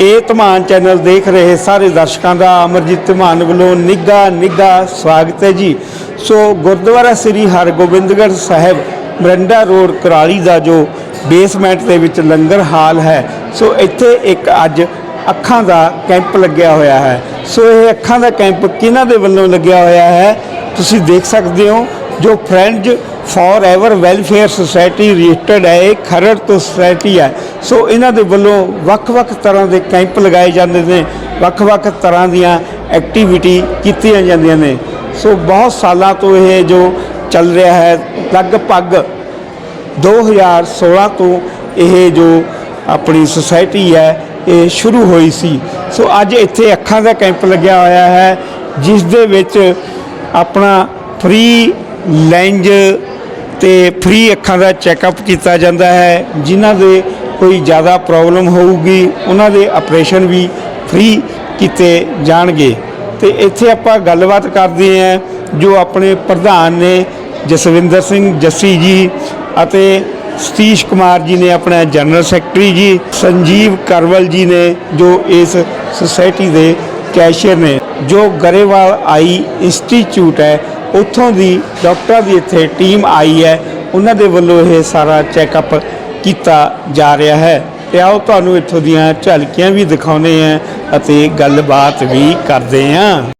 ਇਹ ਧਮਾਨ ਚੈਨਲ ਦੇਖ ਰਹੇ ਸਾਰੇ ਦਰਸ਼ਕਾਂ ਦਾ ਅਮਰਜੀਤ ਧਮਾਨ ਵੱਲੋਂ ਨਿੱਘਾ ਨਿੱਘਾ ਸਵਾਗਤ ਹੈ ਜੀ। ਸੋ ਗੁਰਦੁਆਰਾ ਸ੍ਰੀ ਹਰਗੋਬਿੰਦਗੜ੍ਹ ਸਾਹਿਬ ਮਰੰਡਾ ਰੋਡ ਕਰਾਲੀ ਦਾ ਜੋ ਬੇਸਮੈਂਟ ਦੇ ਵਿੱਚ ਲੰਗਰ ਹਾਲ ਹੈ, ਸੋ ਇੱਥੇ ਇੱਕ ਅੱਜ ਅੱਖਾਂ ਦਾ ਕੈਂਪ ਲੱਗਿਆ ਹੋਇਆ ਹੈ। ਸੋ ਇਹ ਅੱਖਾਂ ਦਾ ਕੈਂਪ ਕਿਹਨਾਂ ਦੇ ਵੱਲੋਂ ਲੱਗਿਆ ਹੋਇਆ ਹੈ, ਤੁਸੀਂ ਦੇਖ ਸਕਦੇ ਹੋ। ਜੋ friends for ever welfare society registered ਹੈ, ਇਹ ਖਰੜ ਤੋਂ ਸੁਸਾਇਟੀ ਹੈ। ਸੋ ਇਹਨਾਂ ਦੇ ਵੱਲੋਂ ਵੱਖ-ਵੱਖ ਤਰ੍ਹਾਂ ਦੇ ਕੈਂਪ ਲਗਾਏ ਜਾਂਦੇ ਨੇ, ਵੱਖ-ਵੱਖ ਤਰ੍ਹਾਂ ਦੀਆਂ ਐਕਟੀਵਿਟੀ ਕੀਤੀਆਂ ਜਾਂਦੀਆਂ ਨੇ। ਸੋ ਬਹੁਤ ਸਾਲਾਂ ਤੋਂ ਇਹ ਜੋ ਚੱਲ ਰਿਹਾ ਹੈ, ਲਗਭਗ 2016 ਤੋਂ ਇਹ ਜੋ ਆਪਣੀ ਸੁਸਾਇਟੀ ਹੈ, ਇਹ ਸ਼ੁਰੂ ਹੋਈ ਸੀ। ਸੋ ਅੱਜ ਇੱਥੇ ਅੱਖਾਂ ਦਾ ਕੈਂਪ ਲੱਗਿਆ ਹੋਇਆ ਹੈ, ਜਿਸ ਦੇ ਵਿੱਚ ਆਪਣਾ ਫ੍ਰੀ ਲੈਂਜ ਤੇ ਫ੍ਰੀ ਅੱਖਾਂ ਦਾ ਚੈੱਕਅਪ ਕੀਤਾ ਜਾਂਦਾ ਹੈ, ਜਿਨ੍ਹਾਂ ਦੇ ਕੋਈ ਜ਼ਿਆਦਾ ਪ੍ਰੋਬਲਮ ਹੋਊਗੀ, ਉਹਨਾਂ ਦੇ ਆਪਰੇਸ਼ਨ ਵੀ ਫ੍ਰੀ ਕੀਤੇ ਜਾਣਗੇ। ਤੇ ਇੱਥੇ ਆਪਾਂ ਗੱਲਬਾਤ ਕਰਦੇ ਹਾਂ, ਜੋ ਆਪਣੇ ਪ੍ਰਧਾਨ ਨੇ ਜਸਵਿੰਦਰ ਸਿੰਘ ਜੱਸੀ ਜੀ ਅਤੇ ਸਤੀਸ਼ ਕੁਮਾਰ ਜੀ ਨੇ ਆਪਣਾ ਜਨਰਲ ਸੈਕਟਰੀ ਜੀ, ਸੰਜੀਵ ਕਰਵਲ ਜੀ ਨੇ, ਜੋ ਇਸ ਸੁਸਾਇਟੀ ਦੇ ਕੈਸ਼ੀਅਰ ਨੇ, ਜੋ ਗਰੇਵਾਲ ਆਈ ਇੰਸਟੀਚਿਊਟ ਹੈ ਉੱਥੋਂ ਦੀ ਡਾਕਟਰਾਂ ਦੀ ਇੱਥੇ ਟੀਮ ਆਈ ਹੈ। ਉਹਨਾਂ ਦੇ ਵੱਲੋਂ ਇਹ ਸਾਰਾ ਚੈੱਕਅਪ ਕੀਤਾ ਜਾ ਰਿਹਾ ਹੈ। ਤੇ ਆਓ ਤੁਹਾਨੂੰ ਇੱਥੋਂ ਦੀਆਂ ਝਲਕੀਆਂ ਵੀ ਦਿਖਾਉਨੇ ਆ ਅਤੇ ਗੱਲਬਾਤ ਵੀ ਕਰਦੇ ਹਾਂ।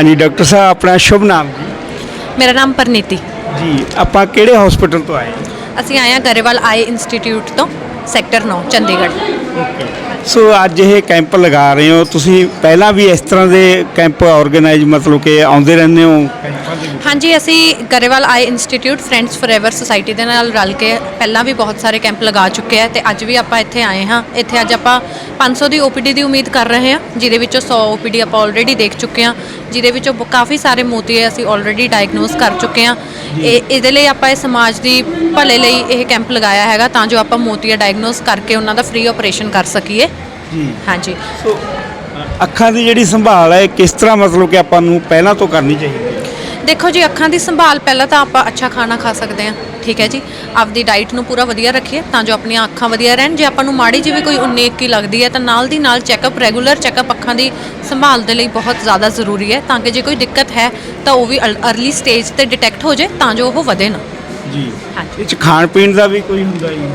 ਹਾਂਜੀ ਡਾਕਟਰ ਸਾਹਿਬ ਆਪਣਾ ਸ਼ੁਭ ਨਾਮ ਮੇਰਾ ਨਾਮ ਪਰਨੀਤੀ। ਜੀ ਆਪਾਂ ਕਿਹੜੇ ਹਸਪੀਟਲ ਤੋਂ ਆਏ? ਅਸੀਂ ਆਏ ਹਾਂ ਗਰੇਵਾਲ ਆਈ ਇੰਸਟੀਚਿਊਟ ਤੋਂ ਸੈਕਟਰ 9 ਚੰਡੀਗੜ੍ਹ। ਸੋ ਅੱਜ ਇਹ ਕੈਂਪ ਲਗਾ ਰਹੇ ਹੋ। ਤੁਸੀਂ ਪਹਿਲਾਂ ਵੀ ਇਸ ਤਰ੍ਹਾਂ ਦੇ ਕੈਂਪ ਆਰਗੇਨਾਈਜ਼ ਮਤਲਬ ਕਿ ਆਉਂਦੇ ਰਹਿੰਦੇ ਹੋ? ਹਾਂਜੀ ਅਸੀਂ Grewal eye institute friends forever society ਦੇ ਨਾਲ ਰਲ ਕੇ ਪਹਿਲਾਂ ਵੀ ਬਹੁਤ ਸਾਰੇ ਕੈਂਪ ਲਗਾ ਚੁੱਕੇ ਆ ਤੇ ਅੱਜ ਵੀ ਆਪਾਂ ਇੱਥੇ ਆਏ ਹਾਂ। ਇੱਥੇ ਅੱਜ ਆਪਾਂ 500 ਦੀ OPD ਦੀ ਉਮੀਦ ਕਰ ਰਹੇ ਹਾਂ ਜਿਹਦੇ ਵਿੱਚੋਂ 100 OPD ਆਪਾਂ ਆਲਰੇਡੀ ਦੇਖ ਚੁੱਕੇ ਹਾਂ ਜਿਹਦੇ ਵਿੱਚੋਂ ਕਾਫੀ ਸਾਰੇ ਮੋਤੀਏ ਅਸੀਂ ਆਲਰੇਡੀ ਡਾਇਗਨੋਸ ਕਰ ਚੁੱਕੇ ਹਾਂ। ਇਹ ਇਹਦੇ ਲਈ ਆਪਾਂ ਇਹ ਸਮਾਜ ਦੀ ਭਲੇ ਲਈ ਇਹ ਕੈਂਪ ਲਗਾਇਆ ਹੈਗਾ ਤਾਂ ਜੋ ਆਪਾਂ ਮੋਤੀਆ ਡਾਇਗਨੋਸ ਕਰਕੇ ਉਹਨਾਂ ਦਾ ਫ੍ਰੀ ਆਪਰੇਸ਼ਨ ਕਰ ਸਕੀਏ। ਜੀ। ਹਾਂਜੀ। ਸੋ ਅੱਖਾਂ ਦੀ ਜਿਹੜੀ ਸੰਭਾਲ ਹੈ ਕਿਸ ਤਰ੍ਹਾਂ ਮਤਲਬ ਕਿ ਆਪਾਂ ਨੂੰ ਪਹਿਲਾਂ ਤੋਂ ਕਰਨੀ ਚਾਹੀਦੀ ਹੈ? ਦੇਖੋ ਜੀ ਅੱਖਾਂ ਦੀ ਸੰਭਾਲ ਪਹਿਲਾਂ ਤਾਂ ਆਪਾਂ ਅੱਛਾ ਖਾਣਾ ਖਾ ਸਕਦੇ ਹਾਂ। ਠੀਕ ਹੈ ਜੀ। ਆਪਦੀ ਡਾਈਟ ਨੂੰ ਪੂਰਾ ਵਧੀਆ ਰੱਖੀਏ ਤਾਂ ਜੋ ਆਪਣੀਆਂ ਅੱਖਾਂ ਵਧੀਆ ਰਹਿਣ। ਜੇ ਆਪਾਂ ਨੂੰ ਮਾੜੀ ਜਿਹੀ ਵੀ ਕੋਈ ਉਨੀਕ ਕੀ ਲੱਗਦੀ ਹੈ ਤਾਂ ਨਾਲ ਦੀ ਨਾਲ ਚੈੱਕਅਪ ਰੈਗੂਲਰ ਚੈੱਕਅਪ ਅੱਖਾਂ ਦੀ ਸੰਭਾਲ ਦੇ ਲਈ ਬਹੁਤ ਜ਼ਿਆਦਾ ਜ਼ਰੂਰੀ ਹੈ ਤਾਂ ਕਿ ਜੇ ਕੋਈ ਦਿੱਕਤ ਹੈ ਤਾਂ ਉਹ ਵੀ ਅਰਲੀ ਸਟੇਜ ਤੇ ਡਿਟੈਕਟ ਹੋ ਜਾਏ ਤਾਂ ਜੋ ਉਹ ਵਧੇ ਨਾ। ਜੀ। ਹਾਂਜੀ। ਇਹ ਚ ਖਾਣ ਪੀਣ ਦਾ ਵੀ ਕੋਈ ਹੁੰਦਾ ਜੀ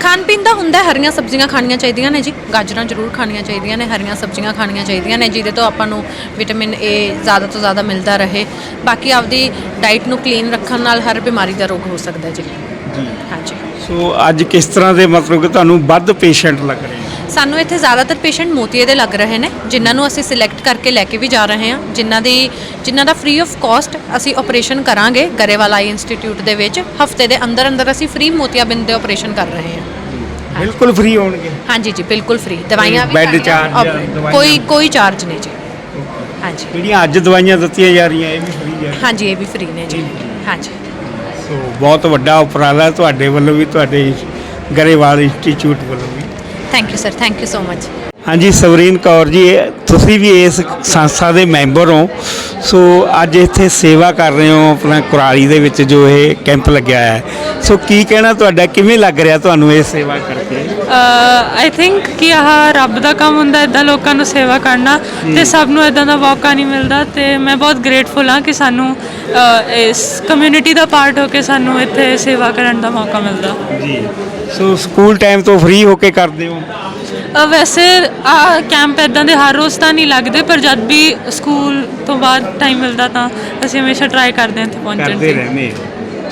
ਖਾਣ ਪੀਣ ਦਾ ਹੁੰਦਾ ਹੈ, ਹਰੀਆਂ ਸਬਜ਼ੀਆਂ ਖਾਣੀਆਂ ਚਾਹੀਦੀਆਂ ਨੇ ਜੀ। ਗਾਜਰਾਂ ਜ਼ਰੂਰ ਖਾਣੀਆਂ ਚਾਹੀਦੀਆਂ ਨੇ ਹਰੀਆਂ ਸਬਜ਼ੀਆਂ ਖਾਣੀਆਂ ਚਾਹੀਦੀਆਂ ਨੇ ਜਿਹਦੇ ਤੋਂ ਆਪਾਂ ਨੂੰ ਵਿਟਾਮਿਨ ਏ ਜ਼ਿਆਦਾ ਤੋਂ ਜ਼ਿਆਦਾ ਮਿਲਦਾ ਰਹੇ। ਬਾਕੀ ਆਪਦੀ ਡਾਈਟ ਨੂੰ ਕਲੀਨ ਰੱਖਣ ਨਾਲ ਹਰ ਬਿਮਾਰੀ ਦਾ ਰੋਗ ਹੋ ਸਕਦਾ ਹੈ ਜੀ। ਜੀ। ਹਾਂਜੀ। ਸੋ ਅੱਜ ਕਿਸ ਤਰ੍ਹਾਂ ਦੇ ਮਤਲਬ ਕਿ ਤੁਹਾਨੂੰ ਵੱਧ ਪੇਸ਼ੈਂਟ ਲੱਗ ਰਹੇ ਨੇ? ਸਾਨੂੰ ਇੱਥੇ ਜ਼ਿਆਦਾਤਰ ਪੇਸ਼ੈਂਟ ਮੋਤੀਏ ਦੇ ਲੱਗ ਰਹੇ ਨੇ ਜਿਨ੍ਹਾਂ ਨੂੰ ਅਸੀਂ ਸਿਲੈਕਟ ਕਰਕੇ ਲੈ ਕੇ ਵੀ ਜਾ ਰਹੇ ਹਾਂ ਜਿਨ੍ਹਾਂ ਦੀ ਜਿਨ੍ਹਾਂ ਦਾ ਫ੍ਰੀ ਆਫ ਕਾਸਟ ਅਸੀਂ ਆਪਰੇਸ਼ਨ ਕਰਾਂਗੇ ਗਰੇਵਾਲ ਆਈ ਇੰਸਟੀਚਿਊਟ ਦੇ ਵਿੱਚ ਹਫ਼ਤੇ ਦੇ ਅੰਦਰ ਅੰਦਰ ਅਸੀਂ ਫ੍ਰੀ ਮੋਤੀਆਬਿੰਦ ਦੇ ਆਪਰੇਸ਼ਨ ਕਰ ਰਹੇ ਹਾਂ। ਬਿਲਕੁਲ ਫ੍ਰੀ ਹੋਣਗੇ? ਹਾਂਜੀ ਜੀ ਬਿਲਕੁਲ ਫ੍ਰੀ ਦਵਾਈਆਂ ਵੀ ਬੈੱਡ ਚਾਰਜ ਦਵਾਈਆਂ? ਕੋਈ ਕੋਈ ਚਾਰਜ ਨਹੀਂ ਜੀ। ਹਾਂਜੀ। ਜਿਹੜੀਆਂ ਅੱਜ ਦਵਾਈਆਂ ਦਿੱਤੀਆਂ ਜਾ ਰਹੀਆਂ ਇਹ ਵੀ ਫ੍ਰੀ ਹੈ ਹਾਂਜੀ ਇਹ ਵੀ ਫ੍ਰੀ ਨੇ ਜੀ। ਹਾਂਜੀ। ਸੋ ਬਹੁਤ ਵੱਡਾ ਉਪਰਾਲਾ ਤੁਹਾਡੇ ਵੱਲੋਂ ਵੀ ਤੁਹਾਡੇ ਗਰੇਵਾਲ ਇੰਸਟੀਚਿਊਟ ਵੱਲੋਂ ਵੀ। Thank you sir thank you so much ਹਾਂਜੀ ਸਵਰੀਨ ਕੌਰ ਜੀ ਤੁਸੀਂ ਵੀ ਇਸ ਸੰਸਥਾ ਦੇ ਮੈਂਬਰ ਹੋ। ਸੋ ਅੱਜ ਇੱਥੇ ਸੇਵਾ ਕਰ ਰਹੇ ਹੋ ਆਪਣਾ ਕੁਰਾਲੀ ਦੇ ਵਿੱਚ ਜੋ ਇਹ ਕੈਂਪ ਲੱਗਿਆ ਹੈ। ਸੋ ਕੀ ਕਹਿਣਾ ਤੁਹਾਡਾ? ਕਿਵੇਂ ਲੱਗ ਰਿਹਾ ਤੁਹਾਨੂੰ ਇਹ ਸੇਵਾ ਕਰਕੇ? ਆਈ ਥਿੰਕ ਕਿ ਆਹ ਰੱਬ ਦਾ ਕੰਮ ਹੁੰਦਾ ਇਦਾਂ ਲੋਕਾਂ ਨੂੰ ਸੇਵਾ ਕਰਨਾ ਤੇ ਸਭ ਨੂੰ ਇਦਾਂ ਦਾ ਮੌਕਾ ਨਹੀਂ ਮਿਲਦਾ ਤੇ ਮੈਂ ਬਹੁਤ ਗ੍ਰੇਟਫੁਲ ਹਾਂ ਕਿ ਸਾਨੂੰ ਇਸ ਕਮਿਊਨਿਟੀ ਦਾ ਪਾਰਟ ਹੋ ਕੇ ਸਾਨੂੰ ਇੱਥੇ ਸੇਵਾ ਕਰਨ ਦਾ ਮੌਕਾ ਮਿਲਦਾ। ਜੀ। ਸੋ ਸਕੂਲ ਟਾਈਮ ਤੋਂ ਫ੍ਰੀ ਹੋ ਕੇ ਕਰਦੇ ਹੋ? ਅਹ, ਵੈਸੇ ਆ ਕੈਂਪ ਇਦਾਂ ਦੇ ਹਰ ਰੋਜ਼ ਤਾਂ ਨਹੀਂ ਲੱਗਦੇ ਪਰ ਜਦ ਵੀ ਸਕੂਲ ਤੋਂ ਬਾਅਦ ਟਾਈਮ ਮਿਲਦਾ ਤਾਂ ਅਸੀਂ ਹਮੇਸ਼ਾ ਟਰਾਈ ਕਰਦੇ ਹਾਂ ਇੱਥੇ ਪਹੁੰਚਣ ਕਰਦੇ ਦੀ। ਰਹਿੰਦੇ ਹੋ।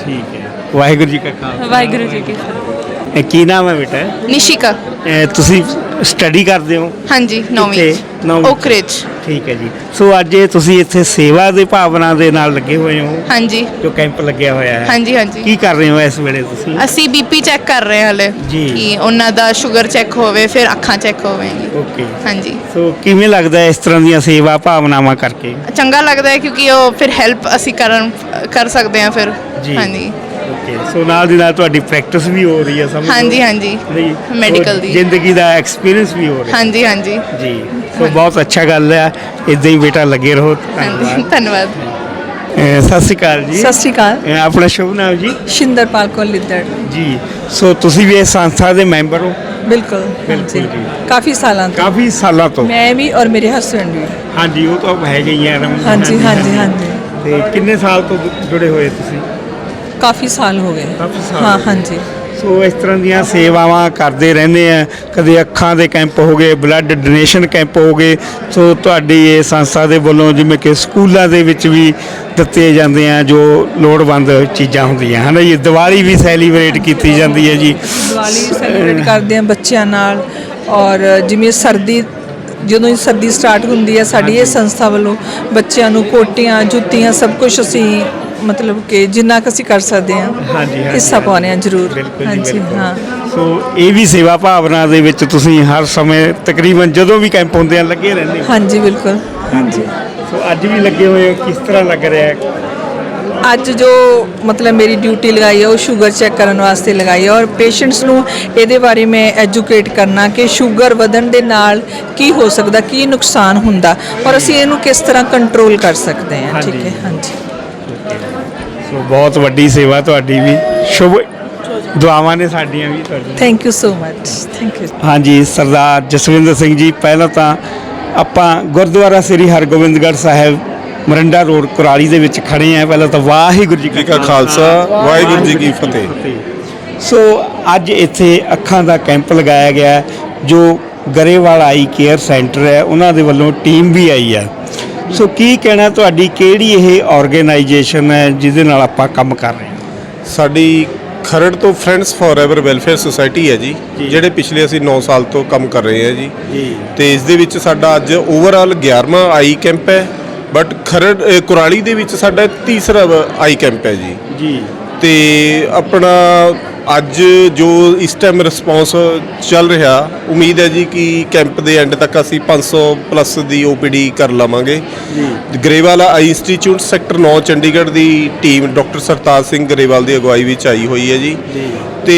ਠੀਕ ਹੈ। ਵਾਹਿਗੁਰੂ ਜੀ ਕਾ ਖਾਲਸਾ। ਵਾਹਿਗੁਰੂ ਜੀ ਕੀ ਫਤਿਹ। ਇਹ ਕੀ ਨਾਮ ਹੈ ਬੇਟਾ? ਨਿਸ਼ਿਕਾ। ਇਹ ਤੁਸੀਂ ਸਟੱਡੀ ਕਰਦੇ ਹੋ? ਹਾਂਜੀ ਨੌਵੀਂ ਕਿੱਥੇ? ਨੌਵੀਂ। ਓਕਰੇਜ ਠੀਕ ਹੈ ਜੀ। ਸੋ ਅੱਜ ਇਹ ਤੁਸੀਂ ਇੱਥੇ ਸੇਵਾ ਦੇ ਭਾਵਨਾ ਦੇ ਨਾਲ ਲੱਗੇ ਹੋਏ ਹੋ। ਹਾਂਜੀ। ਜੋ ਕੈਂਪ ਲੱਗਿਆ ਹੋਇਆ ਹੈ। ਹਾਂਜੀ ਹਾਂਜੀ। ਕੀ ਕਰ ਰਹੇ ਹੋ ਇਸ ਵੇਲੇ ਤੁਸੀਂ? ਅਸੀਂ ਬੀਪੀ ਚੈੱਕ ਕਰ ਰਹੇ ਹਾਂ ਹਲੇ। ਜੀ। ਕਿ ਉਹਨਾਂ ਦਾ ਸ਼ੂਗਰ ਚੈੱਕ ਹੋਵੇ ਫਿਰ ਅੱਖਾਂ ਚੈੱਕ ਹੋਵੇਗੀ। ਓਕੇ ਹਾਂਜੀ। ਸੋ ਕਿਵੇਂ ਲੱਗਦਾ ਹੈ ਇਸ ਤਰ੍ਹਾਂ ਦੀਆਂ ਸੇਵਾ ਭਾਵਨਾਵਾਂ ਕਰਕੇ? ਚੰਗਾ ਲੱਗਦਾ ਹੈ ਕਿਉਂਕਿ ਉਹ ਫਿਰ ਹੈਲਪ ਅਸੀਂ ਕਰਨ ਕਰ ਸਕਦੇ ਹਾਂ ਫਿਰ। ਜੀ। ਹਾਂਜੀ। ਓਕੇ ਸੋ ਨਾਲ ਦੀ ਨਾਲ ਤੁਹਾਡੀ ਪ੍ਰੈਕਟਿਸ ਵੀ ਹੋ ਰਹੀ ਹੈ ਸਮਝ ਹਾਂਜੀ ਹਾਂਜੀ। ਨਹੀਂ, ਮੈਡੀਕਲ ਦੀ। ਜ਼ਿੰਦਗੀ ਦਾ ਐਕਸਪੀਰੀਅੰਸ ਵੀ ਹੋ ਰਿਹਾ। ਹਾਂਜੀ ਹਾਂਜੀ। ਜੀ। ਸੋ ਬਹੁਤ ਅੱਛਾ ਗੱਲ ਹੈ। ਇਦਾਂ ਹੀ ਬੇਟਾ ਲੱਗੇ ਰਹੋ। ਹਾਂਜੀ ਧੰਨਵਾਦ। ਸਤਿ ਸ਼੍ਰੀ ਅਕਾਲ ਜੀ। ਸਤਿ ਸ਼੍ਰੀ ਅਕਾਲ। ਆਪਣਾ ਸ਼ੁਭ ਨਾਮ ਜੀ? ਸ਼ਿੰਦਰਪਾਲ ਕੌਰ ਲਿੱਦੜ ਜੀ। ਸੋ ਤੁਸੀਂ ਵੀ ਇਸ ਸੰਸਥਾ ਦੇ ਮੈਂਬਰ ਹੋ? ਬਿਲਕੁਲ ਬਿਲਕੁਲ। ਜੀ। ਕਾਫੀ ਸਾਲਾਂ ਤੋਂ। ਕਾਫੀ ਸਾਲਾਂ ਤੋਂ। ਮੈਂ ਵੀ ਔਰ ਮੇਰੇ ਹਸਬੰਡ ਵੀ। ਹਾਂਜੀ ਉਹ ਤਾਂ ਹੈਗੇ ਹੀ ਆ। ਹਾਂਜੀ ਹਾਂਜੀ ਹਾਂਜੀ। ਤੇ ਕਿੰਨੇ ਸਾਲ ਤੋਂ ਜੁੜੇ ਹੋਏ ਤੁਸੀਂ? ਕਾਫੀ ਸਾਲ ਹੋ ਗਏ। ਕਾਫੀ ਸਾਲ ਹਾਂ। ਹਾਂਜੀ। ਸੋ ਇਸ ਤਰ੍ਹਾਂ ਦੀਆਂ ਸੇਵਾਵਾਂ ਕਰਦੇ ਰਹਿੰਦੇ ਆ। ਕਦੇ ਅੱਖਾਂ ਦੇ ਕੈਂਪ ਹੋ ਗਏ ਬਲੱਡ ਡੋਨੇਸ਼ਨ ਕੈਂਪ ਹੋ ਗਏ। ਸੋ ਤੁਹਾਡੀ ਇਹ ਸੰਸਥਾ ਦੇ ਵੱਲੋਂ ਜਿਵੇਂ ਕਿ ਸਕੂਲਾਂ ਦੇ ਵਿੱਚ ਵੀ ਦਿੱਤੇ ਜਾਂਦੇ ਆ ਜੋ ਲੋੜਵੰਦ ਚੀਜ਼ਾਂ ਹੁੰਦੀਆਂ। ਹਨ ਜੀ ਦੀਵਾਲੀ ਵੀ ਸੈਲੀਬ੍ਰੇਟ ਕੀਤੀ ਜਾਂਦੀ ਹੈ ਜੀ। ਦੀਵਾਲੀ ਸੈਲੀਬ੍ਰੇਟ ਕਰਦੇ ਆ ਬੱਚਿਆਂ ਨਾਲ। ਔਰ ਜਿਵੇਂ ਸਰਦੀ ਜਦੋਂ ਸਰਦੀ ਸਟਾਰਟ ਹੁੰਦੀ ਹੈ ਸਾਡੀ ਇਹ ਸੰਸਥਾ ਵੱਲੋਂ ਬੱਚਿਆਂ ਨੂੰ ਕੋਟੀਆਂ ਜੁੱਤੀਆਂ ਸਭ ਕੁਝ ਅਸੀਂ ਮਤਲਬ ਕਿ ਜਿੰਨਾ ਕੁ ਅਸੀਂ ਕਰ ਸਕਦੇ ਹਾਂ ਹਾਂਜੀ, ਹਾਂਜੀ, ਹਿੱਸਾ ਪਾਉਂਦੇ ਹਾਂ ਜ਼ਰੂਰ। ਬਿਲਕੁਲ ਜੀ ਹਾਂਜੀ ਬਿਲਕੁਲ। ਹਾਂ। ਸੋ ਇਹ ਵੀ ਸੇਵਾ ਭਾਵਨਾ ਦੇ ਵਿੱਚ ਤੁਸੀਂ ਹਰ ਸਮੇਂ ਤਕਰੀਬਨ ਜਦੋਂ ਵੀ ਕੈਂਪ ਹੁੰਦੇ ਆ ਲੱਗੇ ਰਹਿੰਦੇ ਹੋ? ਹਾਂਜੀ ਬਿਲਕੁਲ। ਹਾਂਜੀ। ਸੋ ਅੱਜ ਵੀ ਲੱਗੇ ਹੋਏ ਹੋ? ਕਿਸ ਤਰ੍ਹਾਂ ਲੱਗ ਰਿਹਾ ਹੈ? ਅੱਜ ਜੋ ਮਤਲਬ ਮੇਰੀ ਡਿਊਟੀ ਲਗਾਈ ਹੈ ਉਹ ਸ਼ੂਗਰ ਚੈੱਕ ਕਰਨ ਵਾਸਤੇ ਲਗਾਈ ਹੈ ਔਰ ਪੇਸ਼ੈਂਟਸ ਨੂੰ ਇਹਦੇ ਬਾਰੇ ਮੈਂ ਐਜੂਕੇਟ ਕਰਨਾ ਕਿ ਸ਼ੂਗਰ ਵਧਣ ਦੇ ਨਾਲ ਕੀ ਹੋ ਸਕਦਾ ਕੀ ਨੁਕਸਾਨ ਹੁੰਦਾ ਔਰ ਅਸੀਂ ਇਹਨੂੰ ਕਿਸ ਤਰ੍ਹਾਂ ਕੰਟਰੋਲ ਕਰ ਸਕਦੇ ਹਾਂ। ਠੀਕ ਹੈ ਹਾਂਜੀ। ਬਹੁਤ ਵੱਡੀ ਸੇਵਾ ਤੁਹਾਡੀ ਵੀ। ਸ਼ੁਭ ਦੁਆਵਾਂ ਨੇ ਸਾਡੀਆਂ ਵੀ ਤੁਹਾਡੀਆਂ। Thank you so much thank you ਹਾਂਜੀ ਸਰਦਾਰ ਜਸਵਿੰਦਰ ਸਿੰਘ ਜੀ ਪਹਿਲਾਂ ਤਾਂ ਆਪਾਂ ਗੁਰਦੁਆਰਾ ਸ੍ਰੀ ਹਰਗੋਬਿੰਦਗੜ੍ਹ ਸਾਹਿਬ ਮਰੰਡਾ ਰੋਡ ਕੁਰਾਲੀ ਦੇ ਵਿੱਚ ਖੜੇ ਆ। ਪਹਿਲਾਂ ਤਾਂ ਵਾਹਿਗੁਰੂ ਜੀ ਕਾ ਖਾਲਸਾ ਵਾਹਿਗੁਰੂ ਜੀ ਕੀ ਫਤਿਹ। ਸੋ ਅੱਜ ਇੱਥੇ ਅੱਖਾਂ ਦਾ ਕੈਂਪ ਲਗਾਇਆ ਗਿਆ ਜੋ ਗਰੇਵਾਲ ਆਈ ਕੇਅਰ ਸੈਂਟਰ ਹੈ ਉਹਨਾਂ ਦੇ ਵੱਲੋਂ ਟੀਮ ਵੀ ਆਈ ਹੈ। ਸੋ ਕੀ ਕਹਿਣਾ ਤੁਹਾਡੀ? ਕਿਹੜੀ ਇਹ ਆਰਗੇਨਾਈਜੇਸ਼ਨ ਹੈ ਜਿਹਦੇ ਨਾਲ ਆਪਾਂ ਕੰਮ ਕਰ ਰਹੇ ਹਾਂ? ਸਾਡੀ ਖਰੜ ਤੋਂ ਫਰੈਂਡਸ ਫੋਰਐਵਰ ਵੈਲਫੇਅਰ ਸੁਸਾਇਟੀ ਹੈ ਜੀ ਜਿਹੜੇ ਪਿਛਲੇ ਅਸੀਂ 9 ਸਾਲ ਤੋਂ ਕੰਮ ਕਰ ਰਹੇ ਹਾਂ ਜੀ। ਤੇ ਇਸ ਦੇ ਵਿੱਚ ਸਾਡਾ ਅੱਜ ਓਵਰਆਲ 11ਵਾਂ ਆਈ ਕੈਂਪ ਹੈ ਬਟ ਖਰੜ ਕੁਰਾਲੀ ਦੇ ਵਿੱਚ ਸਾਡਾ ਤੀਸਰਾ ਆਈ ਕੈਂਪ ਹੈ ਜੀ। ਜੀ। ਤੇ ਆਪਣਾ ਅੱਜ ਜੋ ਇਸ ਟਾਈਮ ਰਿਸਪੌਂਸ ਚੱਲ ਰਿਹਾ ਉਮੀਦ ਹੈ ਜੀ ਕਿ ਕੈਂਪ ਦੇ ਐਂਡ ਤੱਕ ਅਸੀਂ 500 ਪਲੱਸ ਦੀ ਓਪੀਡੀ ਕਰ ਲਵਾਂਗੇ। Grewal eye institute sector 9 Chandigarh ਦੀ ਟੀਮ ਡਾਕਟਰ ਸਰਤਾਜ ਸਿੰਘ ਗਰੇਵਾਲ ਦੀ ਅਗਵਾਈ ਵਿੱਚ ਆਈ ਹੋਈ ਹੈ ਜੀ। ਤੇ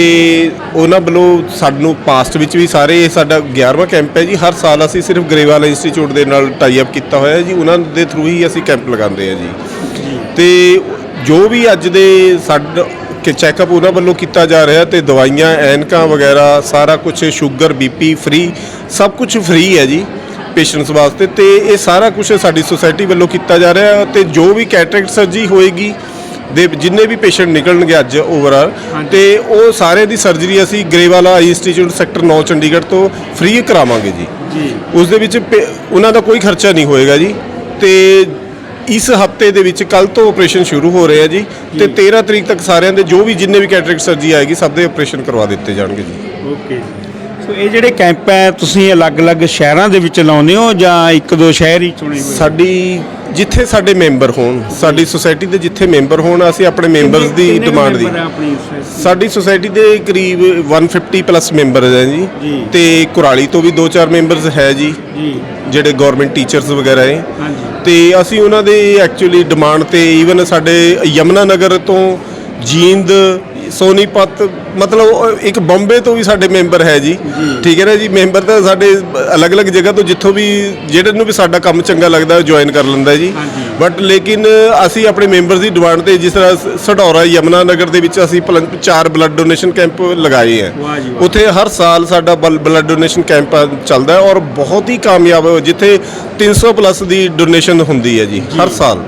ਉਹਨਾਂ ਵੱਲੋਂ ਸਾਨੂੰ ਪਾਸਟ ਵਿੱਚ ਵੀ ਸਾਰੇ ਇਹ ਸਾਡਾ 11ਵਾਂ ਕੈਂਪ ਹੈ ਜੀ। ਹਰ ਸਾਲ ਅਸੀਂ ਸਿਰਫ ਗਰੇਵਾਲ ਇੰਸਟੀਚਿਊਟ ਦੇ ਨਾਲ ਟਾਈ ਅਪ ਕੀਤਾ ਹੋਇਆ ਹੈ ਜੀ। ਉਹਨਾਂ ਦੇ ਥਰੂ ਹੀ ਅਸੀਂ ਕੈਂਪ ਲਗਾਉਂਦੇ ਹਾਂ ਜੀ। ਤੇ ਜੋ ਵੀ ਅੱਜ ਦੇ ਸਾਡ ਕਿ ਚੈੱਕਅਪ ਉਹਨਾਂ ਵੱਲੋਂ ਕੀਤਾ ਜਾ ਰਿਹਾ ਤੇ ਦਵਾਈਆਂ ਐਨਕਾਂ ਵਗੈਰਾ ਸਾਰਾ ਕੁਝ ਸ਼ੂਗਰ ਬੀਪੀ ਫ੍ਰੀ ਸਭ ਕੁਝ ਫ੍ਰੀ ਹੈ ਜੀ ਪੇਸ਼ੈਂਟਸ ਵਾਸਤੇ ਤੇ ਇਹ ਸਾਰਾ ਕੁਝ ਸਾਡੀ ਸੁਸਾਇਟੀ ਵੱਲੋਂ ਕੀਤਾ ਜਾ ਰਿਹਾ ਤੇ ਜੋ ਵੀ ਕੈਟਰੈਕਟ ਸਰਜਰੀ ਹੋਏਗੀ ਦੇ ਜਿੰਨੇ ਵੀ ਪੇਸ਼ੈਂਟ ਨਿਕਲਣਗੇ ਅੱਜ ਓਵਰਆਲ ਤੇ ਉਹ ਸਾਰੇ ਦੀ ਸਰਜਰੀ ਅਸੀਂ Grewal eye institute sector 9 Chandigarh ਤੋਂ ਫ੍ਰੀ ਕਰਾਵਾਂਗੇ ਜੀ। ਜੀ। ਉਸ ਦੇ ਵਿੱਚ ਉਹਨਾਂ ਦਾ ਕੋਈ ਖਰਚਾ ਨਹੀਂ ਹੋਏਗਾ ਜੀ ਤੇ ਇਸ ਹਫ਼ਤੇ ਦੇ ਵਿੱਚ ਕੱਲ ਤੋਂ ਆਪਰੇਸ਼ਨ ਸ਼ੁਰੂ ਹੋ ਰਹੇ ਆ ਜੀ ਤੇ 13 ਤਰੀਕ ਤੱਕ ਸਾਰਿਆਂ ਦੇ ਜੋ ਵੀ ਜਿੰਨੇ ਵੀ ਕੈਟਰੈਕਟ ਸਰਜਰੀ ਆਏਗੀ ਸਭ ਦੇ ਆਪਰੇਸ਼ਨ ਕਰਵਾ ਦਿੱਤੇ ਜਾਣਗੇ ਜੀ। ਓਕੇ ਸੋ ਇਹ ਜਿਹੜੇ ਕੈਂਪ ਹੈ ਤੁਸੀਂ ਅਲੱਗ-ਅਲੱਗ ਸ਼ਹਿਰਾਂ ਦੇ ਵਿੱਚ ਲਾਉਂਦੇ ਹੋ ਜਾਂ ਇੱਕ ਦੋ ਸ਼ਹਿਰ ਹੀ ਚੁਣੇ ਹੋਏ? ਸਾਡੀ ਜਿੱਥੇ ਸਾਡੇ ਮੈਂਬਰ ਹੋਣ ਸਾਡੀ ਸੁਸਾਇਟੀ ਦੇ ਜਿੱਥੇ ਮੈਂਬਰ ਹੋਣ ਅਸੀਂ ਆਪਣੇ ਮੈਂਬਰਸ ਦੀ ਕਿੰਨੇ ਕੁ ਡਿਮਾਂਡ ਦੀ। ਆਪਣੀ? ਸਾਡੀ ਸੁਸਾਇਟੀ ਦੇ ਕਰੀਬ 150 ਪਲੱਸ ਮੈਂਬਰ ਹੈ ਜੀ ਜੀ। ਤੇ ਕੁਰਾਲੀ ਤੋਂ ਵੀ 2-4 ਮੈਂਬਰਸ ਹੈ ਜੀ ਜੀ। ਜਿਹੜੇ ਗਵਰਨਮੈਂਟ ਟੀਚਰਸ ਵਗੈਰਾ ਹੈ। ਹਾਂਜੀ। ਤੇ ਅਸੀਂ ਉਹਨਾਂ ਦੇ ਐਕਚੁਅਲੀ ਡਿਮਾਂਡ ਤੇ ਈਵਨ ਸਾਡੇ ਯਮਨਾ ਨਗਰ ਤੋਂ ਜੀਂਦ ਸੋਨੀਪਤ ਮਤਲਬ ਇੱਕ ਬੰਬੇ ਤੋਂ ਵੀ ਸਾਡੇ ਮੈਂਬਰ ਹੈ ਜੀ। ਠੀਕ ਹੈ ਨਾ ਜੀ? ਮੈਂਬਰ ਤਾਂ ਸਾਡੇ ਅਲੱਗ-ਅਲੱਗ ਜਗ੍ਹਾ ਤੋਂ ਜਿੱਥੋਂ ਵੀ ਜਿਹੜੇ ਨੂੰ ਵੀ ਸਾਡਾ ਕੰਮ ਚੰਗਾ ਲੱਗਦਾ ਜੁਆਇਨ ਕਰ ਲੈਂਦਾ ਜੀ। ਬਟ ਲੇਕਿਨ ਅਸੀਂ ਆਪਣੇ ਮੈਂਬਰਸ ਦੀ ਡਿਮਾਂਡ ਤੇ ਜਿਸ ਤਰ੍ਹਾਂ ਸਢੌਰਾ ਯਮਨਾ ਨਗਰ ਦੇ ਵਿੱਚ ਅਸੀਂ ਪਲੰ- ਚਾਰ ਬਲੱਡ ਡੋਨੇਸ਼ਨ ਕੈਂਪ ਲਗਾਏ ਹੈ। ਉੱਥੇ ਹਰ ਸਾਲ ਸਾਡਾ ਬਲੱਡ ਡੋਨੇਸ਼ਨ ਕੈਂਪ ਚੱਲਦਾ ਹੈ ਔਰ ਬਹੁਤ ਹੀ ਕਾਮਯਾਬ ਹੈ। ਜਿੱਥੇ 300 ਪਲੱਸ ਦੀ ਡੋਨੇਸ਼ਨ ਹੁੰਦੀ ਹੈ ਜੀ ਹਰ ਸਾਲ।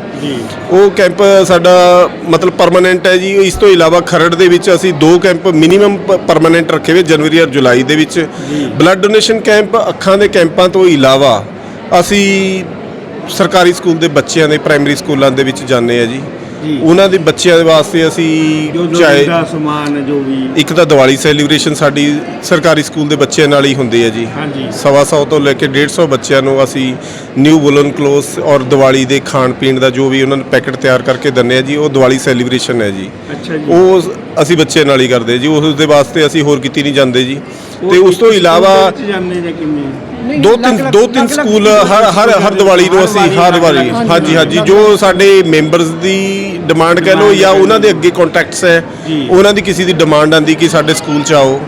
ਉਹ ਕੈਂਪ ਸਾਡਾ ਮਤਲਬ ਪਰਮਨੈਂਟ ਹੈ ਜੀ। ਇਸ ਤੋਂ ਇਲਾਵਾ ਖਰੜ ਦੇ ਵਿੱਚ ਅਸੀਂ ਦੋ ਕੈਂਪ ਮਿਨੀਮਮ ਪਰਮਨੈਂਟ ਰੱਖੇ ਹੋਏ ਜਨਵਰੀ ਔਰ ਜੁਲਾਈ ਦੇ ਵਿੱਚ। ਬਲੱਡ ਡੋਨੇਸ਼ਨ ਕੈਂਪ ਅੱਖਾਂ ਦੇ ਕੈਂਪਾਂ ਤੋਂ ਇਲਾਵਾ ਅਸੀਂ ਸਰਕਾਰੀ ਸਕੂਲ ਦੇ ਬੱਚਿਆਂ ਦੇ ਪ੍ਰਾਇਮਰੀ ਸਕੂਲਾਂ ਦੇ ਵਿੱਚ ਜਾਂਦੇ ਆ ਜੀ। ਉਹਨਾਂ ਦੇ ਬੱਚਿਆਂ ਦੇ ਵਾਸਤੇ ਅਸੀਂ ਚਾਹੇ ਦਾ ਸਮਾਨ ਜੋ ਵੀ। ਇੱਕ ਤਾਂ ਦੀਵਾਲੀ ਸੈਲੀਬ੍ਰੇਸ਼ਨ ਸਾਡੀ ਸਰਕਾਰੀ ਸਕੂਲ ਦੇ ਬੱਚਿਆਂ ਨਾਲ ਹੀ ਹੁੰਦੀ ਹੈ ਜੀ। ਸਵਾ ਸੌ ਤੋਂ ਲੈ ਕੇ 150 ਬੱਚਿਆਂ ਨੂੰ ਅਸੀਂ ਨਿਊ ਵੁਲਨ ਕਲੋਥਸ ਔਰ ਦੀਵਾਲੀ ਦੇ ਖਾਣ ਪੀਣ ਦਾ ਜੋ ਵੀ ਉਹਨਾਂ ਨੂੰ ਪੈਕੇਟ ਤਿਆਰ ਕਰਕੇ ਦਿੰਦੇ ਆ ਜੀ ਉਹ ਦੀਵਾਲੀ ਸੈਲੀਬ੍ਰੇਸ਼ਨ ਹੈ ਜੀ। ਅੱਛਾ ਜੀ। ਉਹ ਅਸੀਂ ਬੱਚੇ ਨਾਲ ਹੀ ਕਰਦੇ ਜੀ ਉਸ ਦੇ ਵਾਸਤੇ ਅਸੀਂ ਹੋਰ ਕਿਤੇ ਨਹੀਂ ਜਾਂਦੇ ਜੀ। ਤੇ ਉਸ ਤੋਂ ਇਲਾਵਾ ਦੋ ਤਿੰਨ ਦੋ ਤਿੰਨ ਸਕੂਲ ਹਰ ਹਰ ਹਰ ਦੀਵਾਲੀ ਨੂੰ ਅਸੀਂ ਹਰ ਵਾਰੀ ਹਾਂਜੀ ਹਾਂਜੀ ਜੋ ਸਾਡੇ ਮੈਂਬਰਸ ਦੀ ਡਿਮਾਂਡ ਕਹਿ ਲਓ ਜਾਂ ਉਹਨਾਂ ਦੇ ਅੱਗੇ ਕੰਟੈਕਟਸ ਹੈ। ਉਹਨਾਂ ਦੀ ਕਿਸੇ ਦੀ ਡਿਮਾਂਡ ਆਂਦੀ ਕਿ ਸਾਡੇ ਸਕੂਲ ਚ ਆਓ।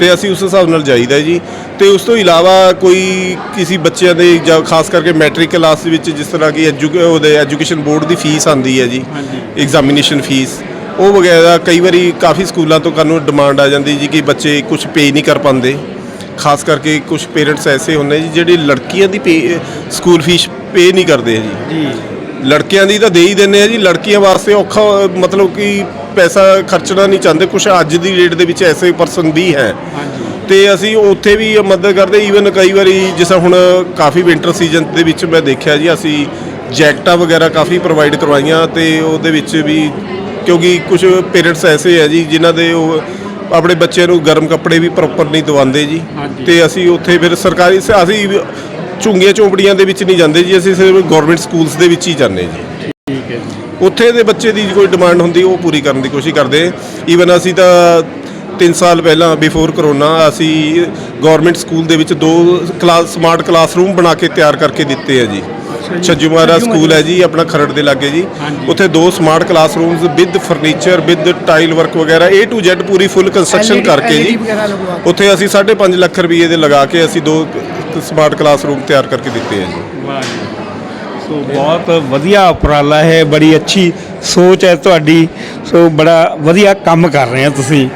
ਤੇ ਅਸੀਂ ਉਸ ਹਿਸਾਬ ਨਾਲ ਜਾਈਦਾ ਜੀ ਤੇ ਉਸ ਤੋਂ ਇਲਾਵਾ ਕੋਈ ਕਿਸੇ ਬੱਚਿਆਂ ਦੇ ਜਾਂ ਖਾਸ ਕਰਕੇ ਮੈਟ੍ਰਿਕ ਕਲਾਸ ਦੇ ਵਿੱਚ ਜਿਸ ਤਰ੍ਹਾਂ ਕਿ ਐਜੂ ਉਹਦੇ ਐਜੂਕੇਸ਼ਨ ਬੋਰਡ ਦੀ ਫੀਸ ਆਂਦੀ ਹੈ ਜੀ। ਐਗਜ਼ਾਮੀਨੇਸ਼ਨ ਫੀਸ ਉਹ ਵਗੈਰਾ ਕਈ ਵਾਰੀ ਕਾਫੀ ਸਕੂਲਾਂ ਤੋਂ ਕਾਨੂੰ ਡਿਮਾਂਡ ਆ ਜਾਂਦੀ ਜੀ ਕਿ ਬੱਚੇ ਕੁਝ ਪੇ ਨਹੀਂ ਕਰ ਪਾਉਂਦੇ ਖਾਸ ਕਰਕੇ ਕੁਝ ਪੇਰੈਂਟਸ ਐਸੇ ਹੁੰਦੇ ਜੀ ਜਿਹੜੇ ਲੜਕੀਆਂ ਦੀ ਸਕੂਲ ਫੀਸ ਪੇ ਨਹੀਂ ਕਰਦੇ ਜੀ। ਜੀ। ਲੜਕਿਆਂ ਦੀ ਤਾਂ ਦੇ ਹੀ ਦਿੰਦੇ ਆ ਜੀ ਲੜਕੀਆਂ ਵਾਸਤੇ ਔਖਾ ਮਤਲਬ ਕਿ ਪੈਸਾ ਖਰਚਣਾ ਨਹੀਂ ਚਾਹੁੰਦੇ ਕੁਝ ਅੱਜ ਦੀ ਡੇਟ ਦੇ ਵਿੱਚ ਐਸੇ ਪਰਸਨ ਵੀ ਹੈ। ਹਾਂਜੀ। ਤੇ ਅਸੀਂ ਉੱਥੇ ਵੀ ਮਦਦ ਕਰਦੇ ਈਵਨ ਕਈ ਵਾਰੀ ਜਿਸ ਹੁਣ ਕਾਫੀ ਵਿੰਟਰ ਸੀਜ਼ਨ ਦੇ ਵਿੱਚ ਮੈਂ ਦੇਖਿਆ ਜੀ ਅਸੀਂ ਜੈਕਟਾਂ ਵਗੈਰਾ ਕਾਫੀ ਪ੍ਰੋਵਾਈਡ ਕਰਵਾਈਆਂ ਤੇ ਉਹਦੇ ਵਿੱਚ ਵੀ ਕਿਉਂਕਿ ਕੁਝ ਪੇਰੈਂਟਸ ਐਸੇ ਹੈ ਜੀ ਜਿਨ੍ਹਾਂ ਦੇ ਉਹ ਆਪਣੇ ਬੱਚਿਆਂ ਨੂੰ ਗਰਮ ਕੱਪੜੇ ਵੀ ਪ੍ਰੋਪਰ ਨਹੀਂ ਦਵਾਉਂਦੇ ਜੀ। ਤੇ ਅਸੀਂ ਉੱਥੇ ਫਿਰ ਸਰਕਾਰੀ ਅਸੀਂ ਝੁੰਗੀਆਂ ਝੋਂਪੜੀਆਂ ਦੇ ਵਿੱਚ ਨਹੀਂ ਜਾਂਦੇ ਜੀ ਅਸੀਂ ਸਿਰਫ ਗਵਰਨਮੈਂਟ ਸਕੂਲਸ ਦੇ ਵਿੱਚ ਹੀ ਜਾਂਦੇ ਜੀ। ਠੀਕ ਹੈ ਜੀ। ਉੱਥੇ ਦੇ ਬੱਚੇ ਦੀ ਕੋਈ ਡਿਮਾਂਡ ਹੁੰਦੀ ਉਹ ਪੂਰੀ ਕਰਨ ਦੀ ਕੋਸ਼ਿਸ਼ ਕਰਦੇ। ਈਵਨ ਅਸੀਂ ਤਾਂ 3 ਸਾਲ ਪਹਿਲਾਂ ਬਿਫੋਰ ਕਰੋਨਾ ਅਸੀਂ ਗਵਰਨਮੈਂਟ ਸਕੂਲ ਦੇ ਵਿੱਚ ਦੋ ਕਲਾਸ ਸਮਾਰਟ ਕਲਾਸਰੂਮ ਬਣਾ ਕੇ ਤਿਆਰ ਕਰਕੇ ਦਿੱਤੇ ਆ ਜੀ। ਛੱਜੂ ਮਹਾਰਾਜ ਸਕੂਲ ਹੈ ਜੀ ਆਪਣਾ ਖਰੜ ਦੇ ਲਾਗੇ ਜੀ। ਉੱਥੇ ਦੋ smart classrooms with furniture with tile work ਵਗੈਰਾ A to Z ਪੂਰੀ ਫੁੱਲ ਕੰਸਟਰਕਸ਼ਨ ਕਰਕੇ ਜੀ। ਉੱਥੇ ਅਸੀਂ 5.5 ਲੱਖ ਰੁਪਏ ਦੇ ਲਗਾ ਕੇ ਅਸੀਂ ਦੋ ਸਮਾਰਟ ਕਲਾਸਰੂਮ ਤਿਆਰ ਕਰਕੇ ਦਿੱਤੇ ਜੀ। ਵਾਹ ਜੀ। ਸੋ ਬਹੁਤ ਵਧੀਆ ਉਪਰਾਲਾ ਹੈ ਬੜੀ ਅੱਛੀ ਸੋਚ ਹੈ ਤੁਹਾਡੀ। ਸੋ ਬੜਾ ਵਧੀਆ ਕੰਮ ਕਰ ਰਹੇ ਹੋ ਤੁਸੀਂ।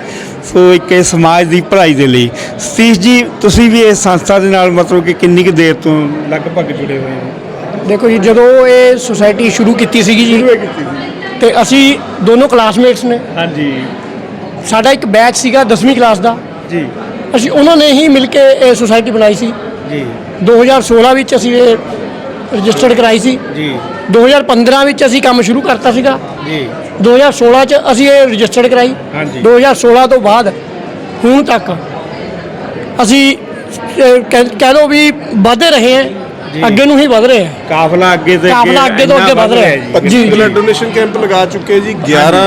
ਸੋ ਇੱਕ ਇਹ ਸਮਾਜ ਦੀ ਭਲਾਈ ਦੇ ਲਈ। ਸਤੀਸ਼ ਜੀ ਤੁਸੀਂ ਵੀ ਇਸ ਸੰਸਥਾ ਦੇ ਨਾਲ ਮਤਲਬ ਕਿ ਕਿੰਨੀ ਕੁ ਦੇਰ ਤੋਂ ਲਗਭਗ ਜੁੜੇ ਹੋਏ ਹੋ? ਦੇਖੋ ਜੀ ਜਦੋਂ ਇਹ ਸੁਸਾਇਟੀ ਸ਼ੁਰੂ ਕੀਤੀ ਸੀਗੀ ਜੀ ਤੇ ਅਸੀਂ ਦੋਨੋਂ ਕਲਾਸਮੇਟਸ ਨੇ। ਹਾਂਜੀ। ਸਾਡਾ ਇੱਕ ਬੈਚ ਸੀਗਾ 10ਵੀਂ ਕਲਾਸ ਦਾ। ਜੀ। ਅਸੀਂ ਉਹਨਾਂ ਨੇ ਹੀ ਮਿਲ ਕੇ ਇਹ ਸੁਸਾਇਟੀ ਬਣਾਈ ਸੀ। ਜੀ। 2016 ਵਿੱਚ ਅਸੀਂ ਇਹ ਰਜਿਸਟਰਡ ਕਰਾਈ ਸੀ। ਜੀ। 2015 ਵਿੱਚ ਅਸੀਂ ਕੰਮ ਸ਼ੁਰੂ ਕਰਤਾ ਸੀਗਾ। ਜੀ। 2016 ਚ ਅਸੀਂ ਇਹ ਰਜਿਸਟਰਡ ਕਰਾਈ। ਹਾਂਜੀ। 2016 ਤੋਂ ਬਾਅਦ ਹੁਣ ਤੱਕ ਅਸੀਂ ਕਹਿ ਲਓ ਵੀ ਵਧਦੇ ਰਹੇ ਹਾਂ। ਅੱਗੇ ਨੂੰ ਹੀ ਵਧ ਰਹੇ ਹਾਂ ਕਾਫਲਾ ਅੱਗੇ ਤੇ ਕਾਫਲਾ ਅੱਗੇ ਤੋਂ ਅੱਗੇ ਵੱਧ ਰਿਹਾ। ਹੈ। 25 ਜੀ, ਜੀ। ਬਲੱਡ ਡੋਨੇਸ਼ਨ ਕੈਂਪ ਲਗਾ ਚੁੱਕੇ ਜੀ? 11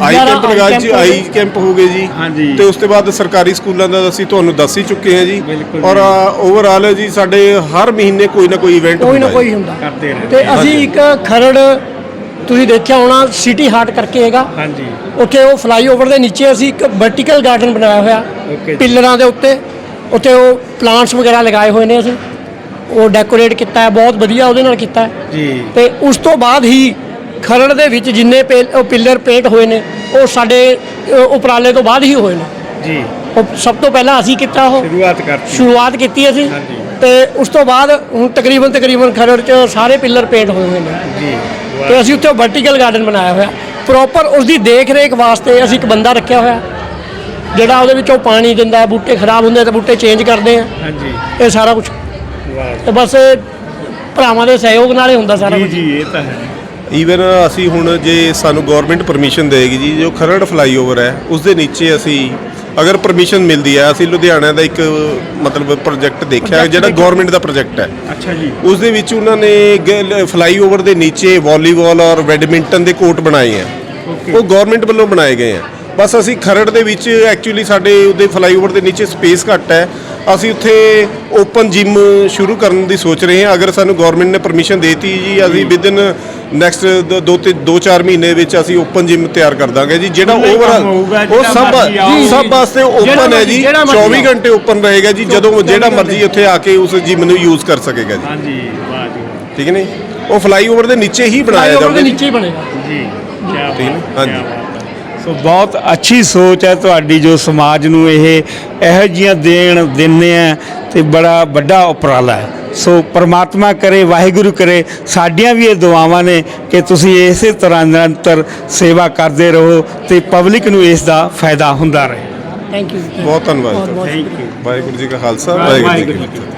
ਆਈ 11 ਕੈਂਪ ਲਗਾ ਜੀ ਆਈ। ਕੈਂਪ ਹੋ ਗਏ ਜੀ। ਹਾਂਜੀ। ਤੇ ਉਸ ਤੋਂ ਬਾਅਦ ਸਰਕਾਰੀ ਸਕੂਲਾਂ ਦਾ ਅਸੀਂ ਤੁਹਾਨੂੰ ਦੱਸ ਹੀ ਚੁੱਕੇ ਹਾਂ ਜੀ। ਔਰ। ਓਵਰਆਲ ਜੀ ਸਾਡੇ ਹਰ ਮਹੀਨੇ ਕੋਈ ਨਾ ਕੋਈ ਇਵੈਂਟ ਕੋਈ ਨਾ ਕੋਈ ਹੁੰਦਾ। ਕਰਦੇ ਰਹਿੰਦੇ ਤੇ ਅਸੀਂ ਇੱਕ ਖਰੜ ਤੁਸੀਂ ਦੇਖਿਆ ਹੋਣਾ ਸਿਟੀ ਹਾਰਟ ਕਰਕੇ ਹੈਗਾ। ਹਾਂਜੀ। ਉੱਥੇ ਉਹ ਫਲਾਈਓਵਰ ਦੇ ਨੀਚੇ ਅਸੀਂ ਇੱਕ ਵਰਟੀਕਲ ਗਾਰਡਨ ਬਣਾਇਆ ਹੋਇਆ। ਪਿੱਲਰਾਂ ਦੇ ਉੱਤੇ। ਉੱਥੇ ਉਹ ਪਲਾਂਟਸ ਵਗੈਰਾ ਲਗਾਏ ਹੋਏ ਨੇ ਅਸੀਂ। ਉਹ ਡੈਕੋਰੇਟ ਕੀਤਾ ਹੈ ਬਹੁਤ ਵਧੀਆ ਉਹਦੇ ਨਾਲ ਕੀਤਾ ਹੈ। ਜੀ। ਤੇ ਉਸ ਤੋਂ ਬਾਅਦ ਹੀ ਖਰੜ ਦੇ ਵਿੱਚ ਜਿੰਨੇ ਪੇ- ਉਹ ਪਿੱਲਰ ਪੇਂਟ ਹੋਏ ਨੇ ਉਹ ਸਾਡੇ ਅ, ਉਪਰਾਲੇ ਤੋਂ ਬਾਅਦ ਹੀ ਹੋਏ ਨੇ। ਜੀ। ਉਹ ਸਭ ਤੋਂ ਪਹਿਲਾਂ ਅਸੀਂ ਕੀਤਾ ਉਹ। ਸ਼ੁਰੂਆਤ ਕਰਤੀ। ਸ਼ੁਰੂਆਤ ਕੀਤੀ ਅਸੀਂ। ਹਾਂਜੀ। ਤੇ ਉਸ ਤੋਂ ਬਾਅਦ ਹੁਣ ਤਕਰੀਬਨ ਤਕਰੀਬਨ ਖਰੜ 'ਚ ਸਾਰੇ ਪਿੱਲਰ ਪੇਂਟ ਹੋਏ ਹੋਏ ਨੇ। ਜੀ। ਤੇ ਅਸੀਂ ਉੱਥੇ ਵਰਟੀਕਲ ਗਾਰਡਨ ਬਣਾਇਆ ਹੋਇਆ। ਪ੍ਰੋਪਰ ਉਸ ਦੀ ਦੇਖ ਰੇਖ ਵਾਸਤੇ ਅਸੀਂ ਇੱਕ ਬੰਦਾ ਰੱਖਿਆ ਹੋਇਆ। ਜਿਹੜਾ ਉਹਦੇ ਵਿੱਚੋਂ ਪਾਣੀ ਦਿੰਦਾ ਬੂਟੇ ਖਰਾਬ ਹੁੰਦੇ ਤਾਂ ਬੂਟੇ ਚੇਂਜ ਕਰਦੇ ਆ। ਹਾਂਜੀ। ਇਹ ਸਾਰਾ ਕੁਝ ਤੇ ਬਸ ਭਰਾਵਾਂ ਦੇ ਸਹਿਯੋਗ ਨਾਲ ਹੀ ਹੁੰਦਾ ਸਾਰਾ ਜੀ ਕੁਝ ਜੀ ਇਹ ਤਾਂ ਹੈ। ਈਵਨ ਅਸੀਂ ਹੁਣ ਜੇ ਸਾਨੂੰ ਗਵਰਨਮੈਂਟ ਪਰਮਿਸ਼ਨ ਦੇਗੀ ਜੀ ਜੋ ਖਰੜ ਫਲਾਈਓਵਰ ਹੈ ਉਸ ਦੇ ਨੀਚੇ ਅਸੀਂ ਅਗਰ ਪਰਮਿਸ਼ਨ ਮਿਲਦੀ ਹੈ ਅਸੀਂ ਲੁਧਿਆਣਾ ਦਾ ਇੱਕ ਮਤਲਬ ਪ੍ਰੋਜੈਕਟ ਦੇਖਿਆ Project ਜਿਹੜਾ ਦੇਖਿਆ। ਗਵਰਨਮੈਂਟ ਦਾ ਪ੍ਰੋਜੈਕਟ ਹੈ। ਅੱਛਾ ਜੀ। ਉਸ ਦੇ ਵਿੱਚ ਉਹਨਾਂ ਨੇ ਫਲਾਈਓਵਰ ਦੇ ਨੀਚੇ ਵਾਲੀਬਾਲ ਔਰ ਬੈਡਮਿੰਟਨ ਦੇ ਕੋਰਟ ਬਣਾਏ ਆ ਉਹ ਗਵਰਨਮੈਂਟ ਵੱਲੋਂ ਬਣਾਏ ਗਏ ਆ ਬਸ ਅਸੀਂ ਖਰੜ ਦੇ ਵਿੱਚ ਐਕਚੁਅਲੀ ਸਾਡੇ ਉਹਦੇ ਫਲਾਈਓਵਰ ਦੇ ਨੀਚੇ ਸਪੇਸ ਘੱਟ ਹੈ। ਅਸੀਂ ਉੱਥੇ ਓਪਨ ਜਿਮ ਸ਼ੁਰੂ ਕਰਨ ਦੀ ਸੋਚ ਰਹੇ ਹਾਂ। ਅਗਰ ਸਾਨੂੰ ਗਵਰਨਮੈਂਟ ਨੇ ਪਰਮਿਸ਼ਨ ਦੇਤੀ ਜੀ ਅਸੀਂ ਵਿਦਨ ਨੈਕਸਟ ਦੋ ਤੇ 2-4 ਮਹੀਨੇ ਵਿੱਚ ਅਸੀਂ ਓਪਨ ਜਿਮ ਤਿਆਰ ਕਰ ਦਾਂਗੇ ਜੀ। ਜਿਹੜਾ ਓਵਰਆਲ ਉਹ ਸਭ। ਸਭ ਵਾਸਤੇ ਓਪਨ ਹੈ ਜੀ। ਜਿਹੜਾ ਮਰਜ਼ੀ 24 ਆਓ। ਘੰਟੇ ਓਪਨ ਰਹੇਗਾ ਜੀ। ਜਦੋਂ ਜਿਹੜਾ ਮਰਜ਼ੀ ਉੱਥੇ ਆ ਕੇ ਉਸ ਜਿਮ ਨੂੰ ਯੂਜ਼ ਕਰ ਸਕੇਗਾ ਜੀ। ਹਾਂਜੀ ਵਾਹ ਜੀ। ਠੀਕ ਹੈ ਨੇ ਉਹ ਫਲਾਈਓਵਰ ਦੇ ਨੀਚੇ ਹੀ ਬਣਾਇਆ ਫਲਾਈਓਵਰ ਜਾਊਗਾ ਦੇ। ਨੀਚੇ ਹੀ ਬਣੇਗਾ। ਜੀ। ਠੀਕ ਹੈ, ਹਾਂਜੀ। ਸੋ ਬਹੁਤ ਅੱਛੀ ਸੋਚ ਹੈ ਤੁਹਾਡੀ ਜੋ ਸਮਾਜ ਨੂੰ ਇਹ ਇਹੋ ਜੀਆਂ ਦੇਣ ਦਿੰਦੇ ਆ ਤੇ ਬੜਾ ਵੱਡਾ ਉਪਰਾਲਾ ਹੈ। ਸੋ ਪ੍ਰਮਾਤਮਾ ਕਰੇ ਵਾਹਿਗੁਰੂ ਕਰੇ ਸਾਡੀਆਂ ਵੀ ਇਹ ਦੁਆਵਾਂ ਨੇ ਕਿ ਤੁਸੀਂ ਇਸੇ ਤਰ੍ਹਾਂ ਨਿਰੰਤਰ ਸੇਵਾ ਕਰਦੇ ਰਹੋ ਤੇ ਪਬਲਿਕ ਨੂੰ ਇਸ ਦਾ ਫਾਇਦਾ ਹੁੰਦਾ ਰਹੇ। ਥੈਂਕ ਯੂ ਬਹੁਤ ਧੰਨਵਾਦ। ਥੈਂਕ ਯੂ ਵਾਹਿਗੁਰੂ ਜੀ ਕਾ ਖਾਲਸਾ ਵਾਹਿਗੁਰੂ ਜੀ ਕੀ ਫਤਿਹ।